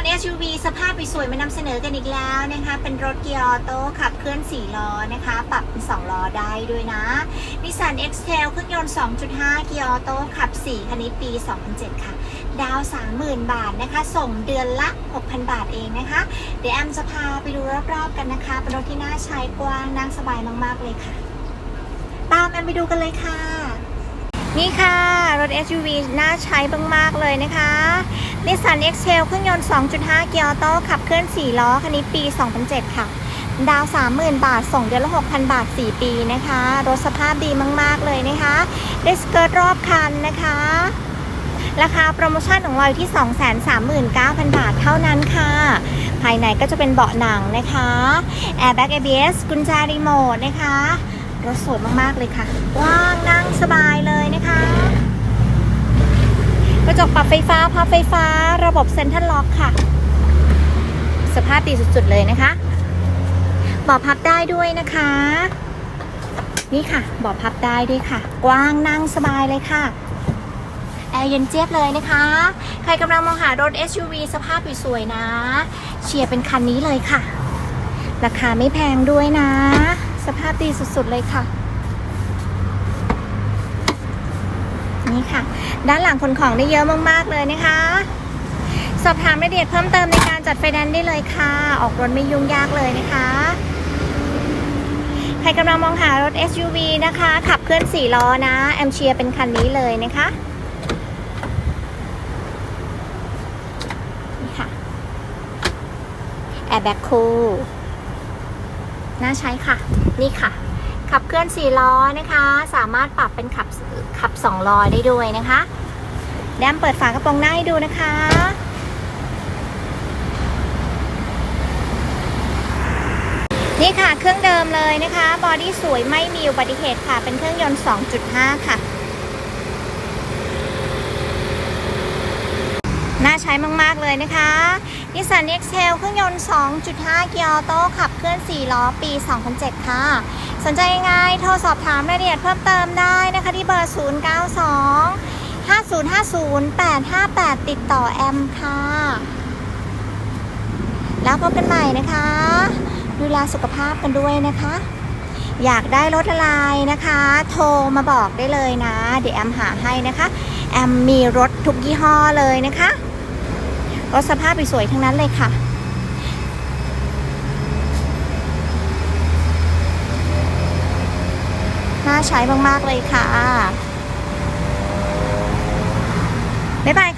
ถ SUV สภาพสวยๆมานำเสนอกันอีกแล้วนะคะ เป็นรถเกียร์ออโต้ขับเคลื่อน 4 ล้อนะคะ ปรับเป็น 2 ล้อได้ด้วยนะ Nissan X-Trail เครื่องยนต์ 2.5 เกียร์ออโต้ขับ 4 คันนี้ปี 2007 ค่ะ ดาว 30,000 บาทนะคะ ส่งเดือนละ 6,000 บาทเองนะคะ เดี๋ยวแอมจะพาไปดูรอบๆกันนะคะ เป็นรถที่น่าใช้กว้างนั่งสบายมากๆเลยค่ะ ตามแอมไปดูกันเลยค่ะ นี่ค่ะ รถ SUV น่าใช้มากๆเลยนะคะ Nissan X-Trail เครื่องยนต์ 2.5 เกียร์ออโต้ขับเคลื่อน 4 ล้อ คันนี้ปี 2007 ค่ะ ดาว 30,000 บาท ส่งเดือนละ 6,000 บาท 4 ปีนะคะ รถสภาพดีมาก ๆ เลยนะคะ ได้สเกิร์ตรอบคันนะคะ ราคาโปรโมชั่นของเราอยู่ที่ 239,000 บาทเท่านั้นค่ะ ภายในก็จะเป็นเบาะหนังนะคะ Airbag ABS กุญแจรีโมทนะคะ รถสวยมาก ๆ เลยค่ะ ว่างนั่งสบายเลยนะคะ จกปรับไฟฟ้าพับไฟฟ้า ระบบเซ็นทรัลล็อกค่ะ สภาพดีสุดๆเลยนะคะเบาะพับได้ด้วยนะคะ นี่ค่ะเบาะพับได้ด้วยค่ะ กว้างนั่งสบายเลยค่ะแอร์เย็นเจี๊ยบเลยนะคะ ใครกำลังมองหารถ SUV สภาพสวยๆนะ เชียร์เป็นคันนี้เลยค่ะ ราคาไม่แพงด้วยนะ สภาพดีสุดๆเลยค่ะ นี่ค่ะ ด้านหลังขนของได้เยอะมากๆเลยนะคะ สอบถามรายละเอียดเพิ่มเติมในการจัดไฟแนนซ์ได้เลยค่ะ ออกรถไม่ยุ่งยากเลยนะคะ ใครกำลังมองหารถ SUV นะคะ ขับเคลื่อน4ล้อนะ แอมเชียเป็นคันนี้เลยนะคะนี่ค่ะแอร์แบ็คคูลน่าใช้ค่ะ นี่ค่ะ ขับเคลื่อน4ล้อนะคะ สามารถปรับเป็นขับขับ2ล้อได้ด้วยนะคะ แดมเปิดฝากระโปรงหน้าให้ดูนะคะ นี่ค่ะเครื่องเดิมเลยนะคะ บอดี้สวยไม่มีอุบัติเหตุค่ะ เป็นเครื่องยนต์ 2.5 ค่ะน่าใช้มาก ๆ เลยนะคะ Nissan X-Trail เครื่องยนต์ 2.5 เกียร์ออโต้ขับเคลื่อน 4 ล้อ ปี 2007 ค่ะ สนใจยังไงโทรสอบถามรายละเอียดเพิ่มเติมได้นะคะที่เบอร์ 092 5050 858 ติดต่อแอมค่ะ แล้วพบกันใหม่นะคะ ดูแลสุขภาพกันด้วยนะคะ อยากได้รถอะไรนะคะ โทรมาบอกได้เลยนะ เดี๋ยวแอมหาให้นะคะ แอมมีรถทุกยี่ห้อเลยนะคะ รถสภาพสวยๆทั้งนั้นเลยค่ะ น่าใช้มาก ๆ เลยค่ะ บ๊ายบายค่ะ